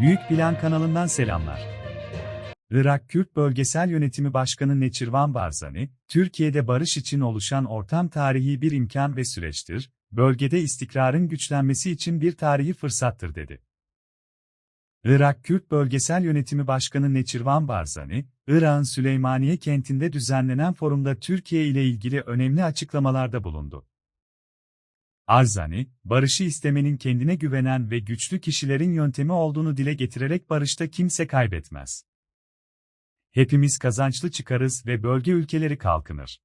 Büyük Plan kanalından selamlar. Irak Kürt Bölgesel Yönetimi Başkanı Neçirvan Barzani, Türkiye'de barış için oluşan ortam tarihi bir imkan ve süreçtir, bölgede istikrarın güçlenmesi için bir tarihi fırsattır dedi. Irak Kürt Bölgesel Yönetimi Başkanı Neçirvan Barzani, Irak'ın Süleymaniye kentinde düzenlenen forumda Türkiye ile ilgili önemli açıklamalarda bulundu. Arzani, barışı istemenin kendine güvenen ve güçlü kişilerin yöntemi olduğunu dile getirerek barışta kimse kaybetmez. Hepimiz kazançlı çıkarız ve bölge ülkeleri kalkınır.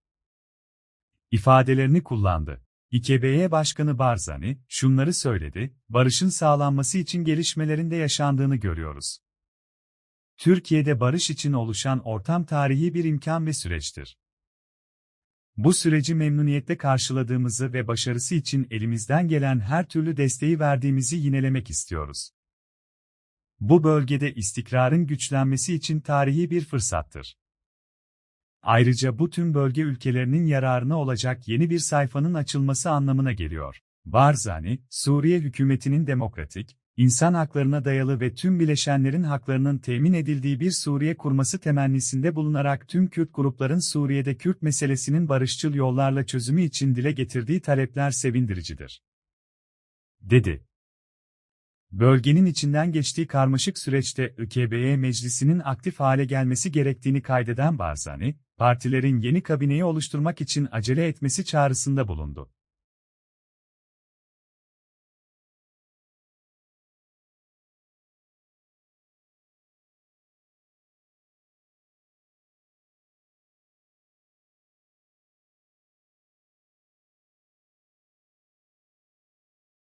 ifadelerini kullandı. İKB'ye Başkanı Barzani, şunları söyledi, barışın sağlanması için gelişmelerin de yaşandığını görüyoruz. Türkiye'de barış için oluşan ortam tarihi bir imkan ve süreçtir. Bu süreci memnuniyetle karşıladığımızı ve başarısı için elimizden gelen her türlü desteği verdiğimizi yinelemek istiyoruz. Bu bölgede istikrarın güçlenmesi için tarihi bir fırsattır. Ayrıca bu tüm bölge ülkelerinin yararına olacak yeni bir sayfanın açılması anlamına geliyor. Barzani, Suriye hükümetinin demokratik, insan haklarına dayalı ve tüm bileşenlerin haklarının temin edildiği bir Suriye kurması temennisinde bulunarak tüm Kürt grupların Suriye'de Kürt meselesinin barışçıl yollarla çözümü için dile getirdiği talepler sevindiricidir. Dedi. Bölgenin içinden geçtiği karmaşık süreçte IKB'ye meclisinin aktif hale gelmesi gerektiğini kaydeden Barzani, partilerin yeni kabineyi oluşturmak için acele etmesi çağrısında bulundu.